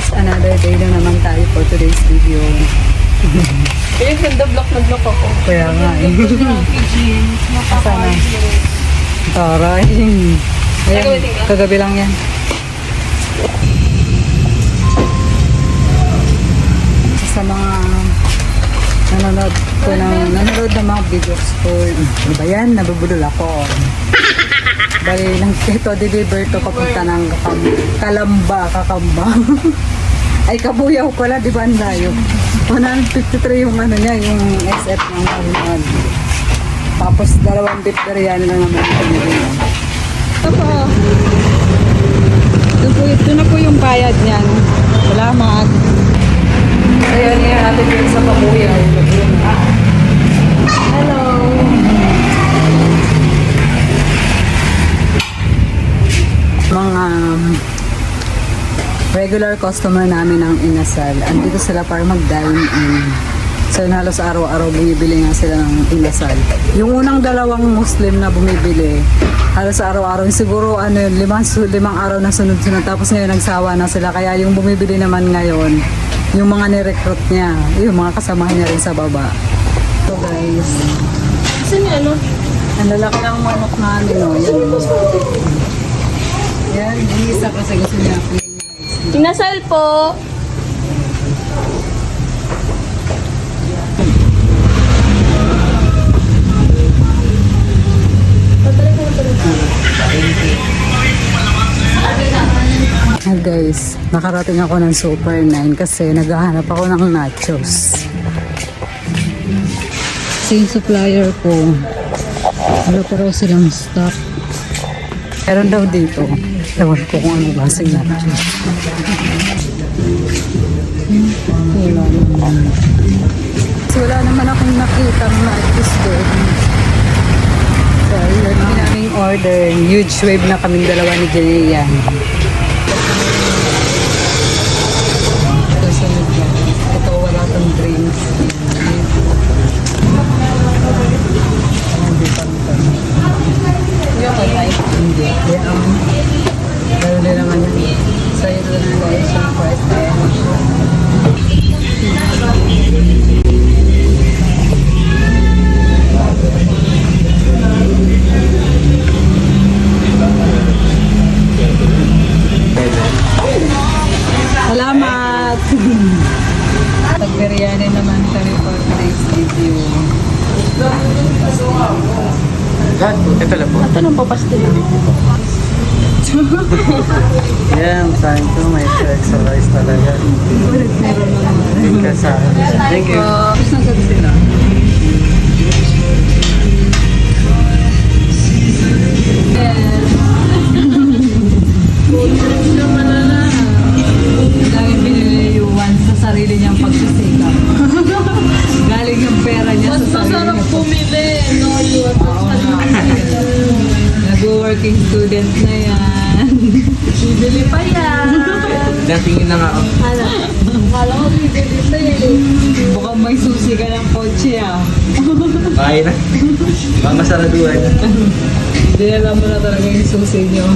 guys, another day na naman tayo for today's video. Kaya ganda block na block ako. Kaya nga eh. Sana. Taray. Ayan, kagabi lang yan. Sa mga nanonood ko ng nanonood ng mga videos ko. Ano ba yan? Nabubulol ako. Bali lang ito, deliver to papunta ng Kalamba, Kakamba. Ay, kabuyaw pala, di ba ang layo? 153 yung ano niya, yung SF ng Kabuyaw. Tapos dalawang beef lang naman ito nila. Ito po. Doon po, doon na po yung bayad niyan. Salamat. Ayan nga natin yun sa Kabuyaw. Mga um, regular customer namin ng inasal. Andito sila para mag-dine in. So halos araw-araw bumibili nga sila ng inasal. Yung unang dalawang Muslim na bumibili, halos araw-araw, siguro ano yun, limang, limang araw na sunod-sunod. Tapos ngayon nagsawa na sila. Kaya yung bumibili naman ngayon, yung mga ni-recruit niya, yung mga kasamahan niya rin sa baba. So guys, yung ano? ang lalaki ng manok namin, no? Yan. Yan, isa kasi gusto niya plain rice. Inasal po. Hi guys, nakarating ako ng Super 9 kasi naghahanap ako ng nachos. Same supplier ko. Wala raw silang stock. Meron daw dito. Ewan ko kung nachos. Hmm, Wala naman. Kasi wala naman akong nakita ng nachos doon. So, yun ang order. Huge wave na kaming dalawa ni. Susunod Lahat po. Ito lang po. Ito nang papastil. Yan, saan ko may extra rice talaga. Meron naman. Thank you Thank you. Galing yung pera niya Mas sa sarili masarap bumili. No, yun. Nag-working student na yan. Bibili pa yan. Natingin na nga ako. Hala. Kala ko bibili pa eh. Mukhang may susi ka ng kotse ah. Bahay na. Baka masaraduhan. Hindi alam mo na talaga yung susi niyo.